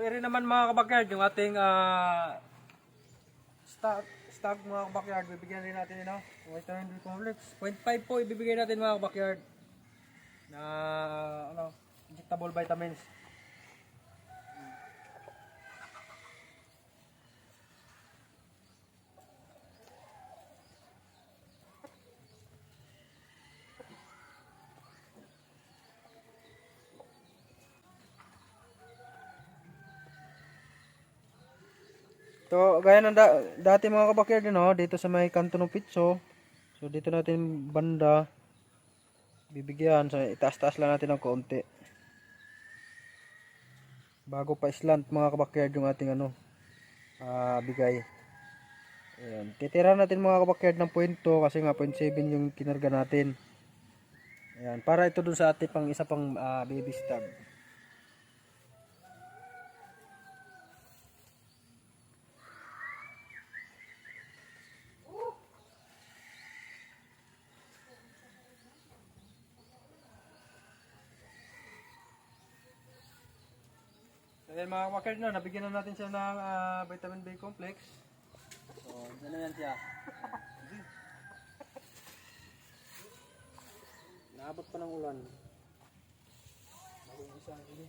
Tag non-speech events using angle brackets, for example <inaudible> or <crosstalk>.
So, rin naman mga kabakyard, yung ating ah stock, mga kabakyard, bibigyan rin natin yun, no? Vitamin B complex. 0.5 po ibibigay natin mga kabakyard na ano, injectable vitamins. So, gaya ng da- dati mga kabakyard, no? dito sa may kanto ng pitso. So, dito natin banda. Bibigyan. So, itaas-taas lang natin ng konti. Bago pa slant mga kabakyard yung ating ano, ah bigay. Ayan. Titira natin mga kabakyard ng puwento kasi nga 0.7 yung kinarga natin. Ayan. Para ito dun sa ating pang isa pang ah, baby stab. So, ayan mga kabakyard na, nabigyan na natin siya ng ah, vitamin B complex. So, dyan na yan siya. <laughs> Naabot pa ng ulan. Isa, sige.